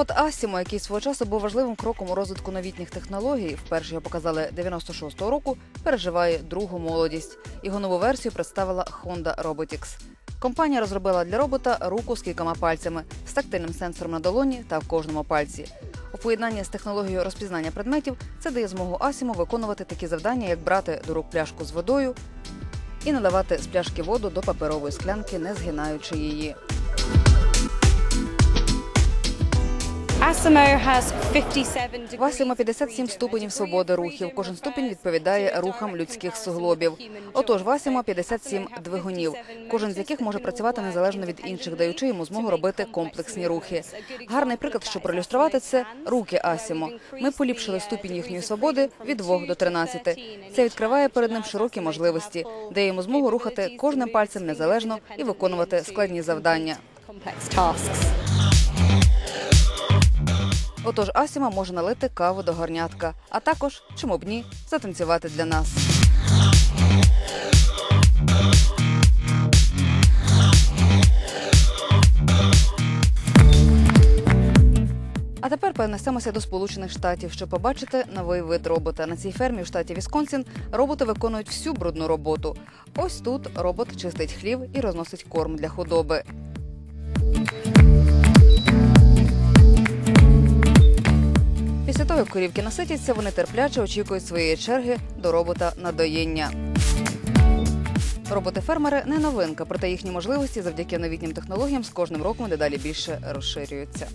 Асімо, який свого часу був важливим кроком у розвитку новітніх технологій, вперше його показали 96-го року, переживає другу молодість. Його нову версію представила Honda Robotics. Компанія розробила для робота руку з кількома пальцями з тактильним сенсором на долоні та в кожному пальці. У поєднанні з технологією розпізнання предметів це дає змогу Асімо виконувати такі завдання, як брати до рук пляшку з водою і наливати з пляшки воду до паперової склянки, не згинаючи її. В Асімо 57 ступенів свободи рухів. Кожен ступінь відповідає рухам людських суглобів. Отож, в Асімо 57 двигунів, кожен з яких може працювати незалежно від інших, даючи йому змогу робити комплексні рухи. Гарний приклад, щоб проілюструвати це руки Асімо. Ми поліпшили ступінь їхньої свободи від 2 до 13. Це відкриває перед ним широкі можливості, дає йому змогу рухати кожним пальцем незалежно і виконувати складні завдання. Отож, Асіма може налити каву до горнятка, а також, чому б ні, затанцювати для нас. А тепер перенесемося до Сполучених Штатів, щоб побачити новий вид робота. На цій фермі в штаті Вісконсін роботи виконують всю брудну роботу. Ось тут робот чистить хлів і розносить корм для худоби. Після корівки наситяться, вони терпляче очікують своєї черги до робота на доїння. Роботи-фермери не новинка, проте їхні можливості завдяки новітнім технологіям з кожним роком дедалі більше розширюються.